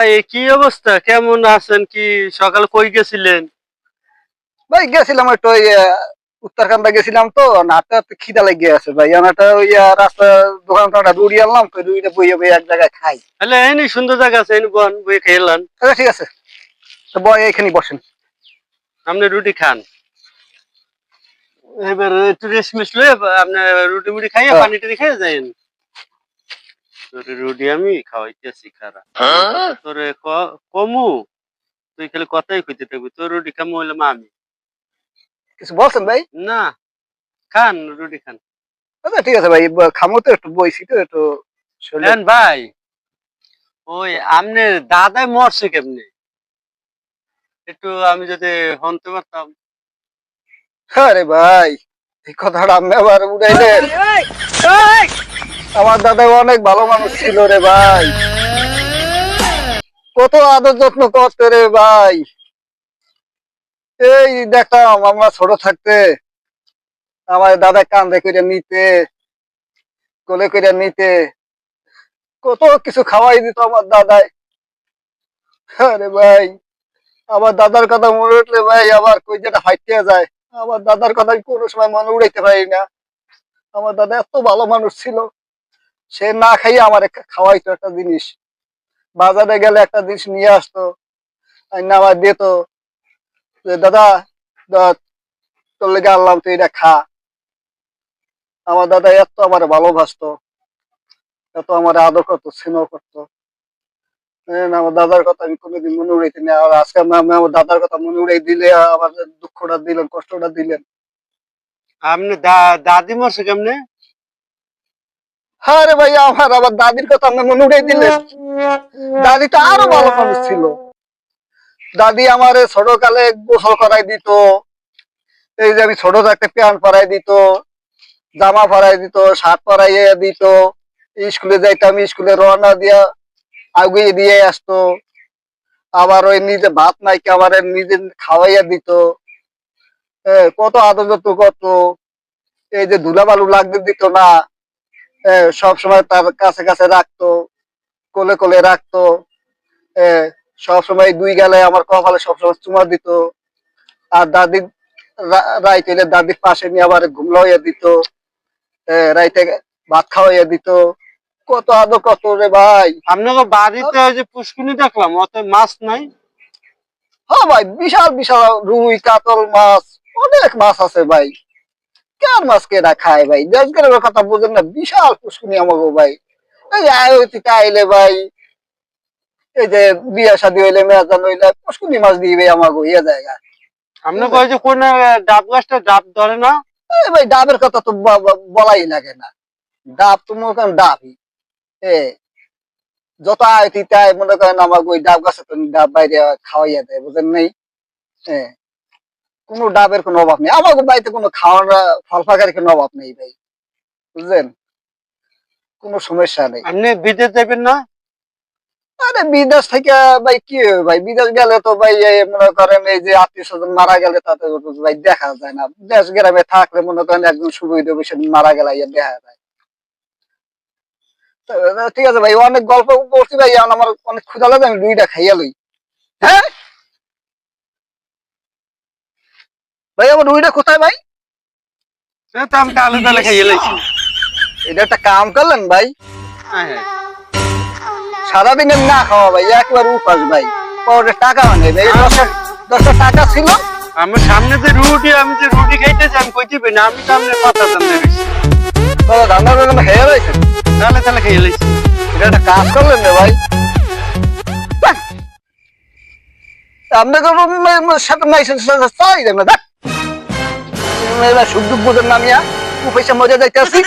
এই কি অবস্থা? কেমন আছেন? কি সকাল কই গেছিলেন? ভাই গেছিলাম একটু ওই উত্তরাখণ্ডে গেছিলাম তো নাটটা খিদা লেগে আছে ভাই। আমারটা ওই রাস্তা দোকান একটা রুড়ি আনলাম রুড়িটা বইয়ে বইয়ে এক জায়গায় খাই। তাহলে এনি সুন্দর জায়গা আছে বন বই খেলান। আচ্ছা ঠিক আছে। তো বয় এখানে বসেন। আপনি রুটি খান। এবার একটু রেস্ট মিস লয়ে আপনি রুটি মুটি খাইয়ে হ্যাঁ। পানি টানি খেয়ে যাইন তোরে রুটি আমি খাওয়াইতেছি খারা। তোরে ক- কমু? তুই খালি কথাই কইতে থাকবি তোর রুটি খামু হইলাম আমি কিছু বলছেন ভাই? না খান রুটি খান। আচ্ছা ঠিক আছে ভাই খামো তো একটু বইছি তো একটু শরীরে- ভাই ওই আপনার দাদাই মরছে কেমনে? একটু আমি যদি হনতে পারতাম। আরে ভাই এই কথাটা আমি আবার উড়াইলেন। আমার দাদা অনেক ভালো মানুষ ছিল রে ভাই। কত আদর যত্ন করতে রে ভাই। এই দেখতাম আমরা ছোট থাকতে আমার দাদা কান্দে করে নিতে, কোলে করে নিতে, কত কিছু খাওয়াই দিত আমার দাদাই। আরে ভাই, আমার দাদার কথা মনে উঠলে ভাই আবার কই যেটা ফাইটে যায়। আমার দাদার কথা কোনো সময় মনে উড়াইতে পারি না। আমার দাদা এত ভালো মানুষ ছিল। সে না খাইয়ে আমার খাওয়াইতো একটা জিনিস। বাজারে গেলে একটা জিনিস নিয়ে আসতো আবার দিত যে দাদা তোর লেগে আনলাম তুই এটা খা। আমার দাদা এত আমার ভালোবাসতো এত আমার আদর করতো স্নেহ করতো। হ্যাঁ, আমার দাদার কথা আমি কোনোদিন মনে উড়াইতে না আর আজকে আমি আমি আমার দাদার কথা মনে উড়াই দিলে আমার দুঃখটা দিলেন কষ্টটা দিলেন। আপনি দা- দাদি মরছে কেমনে? হ্যাঁ রে ভাই, আমার আবার দাদির কথা আপনি মনে উড়াই দিলেন দাদি তো আরও ভালো মানুষ ছিল। দাদি আমার ছোট কালে গোসল করাই দিত। এই যে আমি ছোট থাকতে প্যান্ট পরাই দিত, জামা পরাই দিত, শার্ট পরাইয়ে দিত। স্কুলে যাইতাম, স্কুলে রওনা দিয়া আগুয়ে দিয়ে আসতো। আবার ওই নিজে ভাত নাই আমার নিজে খাওয়াইয়া দিত। কত আদর যত্ন করতো। এই যে ধুলাবালু লাগতে দিত না সব সময় তার কাছে কাছে রাখতো কোলে কোলে রাখতো সব সময় দুই গেলে আমার কপালে সবসময় চুমা দিত। আর দাদি রাইতে হইলে দাদির পাশে নিয়ে আবার ঘুমলাইয়া দিত এ, রাইতে ভাত খাওয়াইয়া দিত। কত আদর কত রে ভাই। আপনাকে বাড়িতে ওই যে পুষ্কুনি দেখলাম অত মাছ নাই। হ্যাঁ ভাই বিশাল বিশাল রুই কাতল মাছ অনেক মাছ আছে ভাই। কার মাছ কেনা খায় ভাই? দেশগের কথা বুঝেন না বিশাল পুষ্কুনি আমাকে ভাই। এই যে আয় অতিথি আইলে ভাই এই যে বিয়া শাদী হইলে মেয়াজান হইলে পুষ্কুনি মাছ দিবে আমাকে ইয়ে জায়গা। আপনাকে ওই যে কোন ডাব গাছটা ডাব ধরে না? এই ভাই ডাবের কথা তো বলাই লাগে না। ডাব তো মনে করেন ডাবই। এ যত আয়তিতে আয় মনে করেন আমাকে ওই ডাব গাছে তো ডাব বাইরে খাওয়াইয়া দেয় বুঝেন নেই? হ্যাঁ কোনো ডাবের কোনো অভাব নেই। আমাকে বাড়িতে কোনো খাওয়ার ফল ফাঁকার কোনো অভাব নেই ভাই। বুঝলেন? কোনো সমস্যা নেই। আপনি বিদেশ যাবেন না? আরে বিদেশ থেকে ভাই কি ভাই? বিদেশ গেলে তো ভাই মনে করেন এই যে আত্মীয় স্বজন মারা গেলে তাতে ভাই দেখা যায় না। দেশ গ্রামে থাকলে মনে করেন একজন সুবিধা বেশি মারা গেলে ইয়ে দেখা যায়। ঠিক আছে ভাই অনেক গল্প করছি ভাই আমার অনেক ক্ষুধা লাগে আমি দুইটা খাইয়া লই। হ্যাঁ? ভাই আমার রুইটা কোথায় ভাই? তো আমি আলু তালে খাইয়ে লাইছি। এটা একটা কাম করলেন ভাই। হ্যাঁ হ্যাঁ। না খাওয়া ভাই একবার উপাস ভাই। পরে টাকা ভাই টাকা ছিল। আমার সামনে যে রুটি আমি যে রুটি কইতে পারি না আমি সামনে ধান্দা বেগুন খেয়ে রয়েছে তাহলে তাহলে খাইয়ে লাইছি। এটা একটা কাজ করলেন ভাই। বাহ! আপনাকে রুমের সাথে মাইসের সাথে চাই দেন না দেখ। সুখ দুঃখ নামিয়া পয়সা মজা যাইতে আসি।